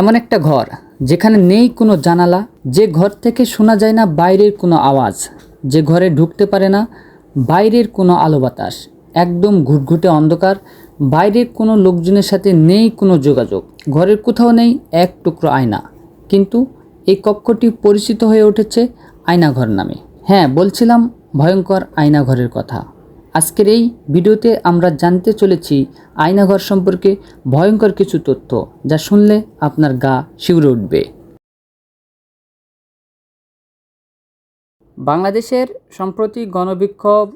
এমন একটা ঘর, যেখানে নেই কোনো জানালা, যে ঘর থেকে শোনা যায় না বাইরের কোনো আওয়াজ, যে ঘরে ঢুকতে পারে না বাইরের কোনো আলো বাতাস, একদম ঘুটঘুটে অন্ধকার, বাইরের কোনো লোকজনের সাথে নেই কোনো যোগাযোগ, ঘরের কোথাও নেই এক টুকরো আয়না, কিন্তু এই কক্ষটি পরিচিত হয়ে উঠেছে আয়নাঘর নামে। হ্যাঁ বলছিলাম ভয়ঙ্কর আয়নাঘরের কথা। আজকের এই ভিডিওতে আমরা জানতে চলেছি আয়নাঘর সম্পর্কে ভয়ঙ্কর কিছু তথ্য যা শুনলে আপনার গা শিউরে উঠবে। বাংলাদেশের সম্প্রতি গণবিক্ষোভ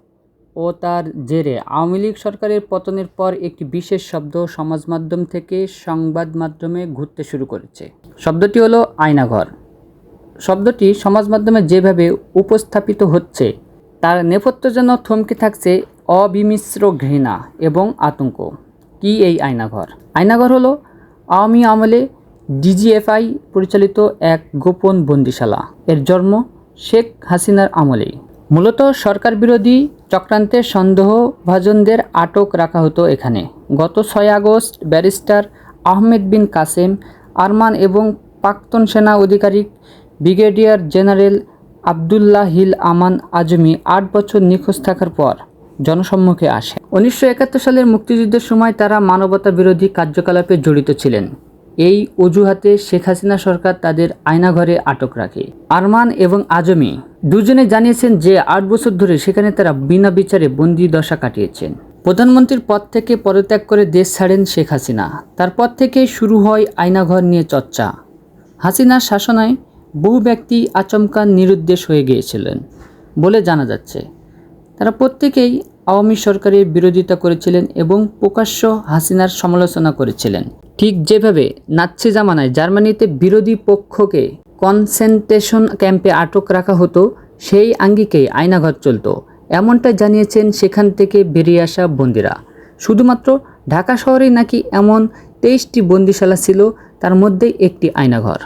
ও তার জেরে আওয়ামী লীগ সরকারের পতনের পর একটি বিশেষ শব্দ সমাজ মাধ্যম থেকে সংবাদ মাধ্যমে ঘুরতে শুরু করেছে। শব্দটি হলো আয়নাঘর। শব্দটি সমাজ মাধ্যমে যেভাবে উপস্থাপিত হচ্ছে তার নেপথ্য যেন থমকে থাকছে অবিমিশ্র ঘৃণা এবং আতঙ্ক। কি এই আয়নাঘর? আয়নাঘর হলো আওয়ামী আমলে ডিজিএফআই পরিচালিত এক গোপন বন্দিশালা। এর জন্ম শেখ হাসিনার আমলেই মূলত সরকার বিরোধী চক্রান্তের সন্দেহভাজনদের আটক রাখা হতো এখানে। গত ছয় আগস্ট ব্যারিস্টার আহমেদ বিন কাসেম, আরমান এবং প্রাক্তন সেনা অধিকারিক brigadier general Abdullahil Aman Azmi আট বছর নিখোঁজ থাকার পর জনসম্মুখে আসে। উনিশশো একাত্তর সালের মুক্তিযুদ্ধের সময় তারা মানবতা বিরোধী কার্যকলাপে জড়িত ছিলেন। এই অজুহাতে শেখ হাসিনা সরকার তাদের আয়নাঘরে আটক রাখে। আরমান এবং আজমি দুজনে জানিয়েছেন যে আট বছর ধরে সেখানে তারা বিনা বিচারে বন্দি দশা কাটিয়েছেন। প্রধানমন্ত্রীর পদ থেকে পদত্যাগ করে দেশ ছাড়েন শেখ হাসিনা। তারপর থেকেই শুরু হয় আয়নাঘর নিয়ে চর্চা। হাসিনার শাসনায় বহু ব্যক্তি আচমকা নিরুদ্দেশ হয়ে গিয়েছিলেন বলে জানা যাচ্ছে। তারা প্রত্যেকেই আওয়ামী সরকারের বিরোধিতা করেছিলেন এবং প্রকাশ্য হাসিনার সমালোচনা করেছিলেন। ঠিক যেভাবে নাৎসি জামানায় জার্মানিতে বিরোধী পক্ষকে কনসেন্ট্রেশন ক্যাম্পে আটক রাখা হতো, সেই আঙ্গিকেই আয়নাঘর চলত। এমনটাই জানিয়েছেন সেখান থেকে বেরিয়ে আসা বন্দিরা। শুধুমাত্র ঢাকা শহরেই নাকি এমন তেইশটি বন্দিশালা ছিল, তার মধ্যে একটি আয়নাঘর।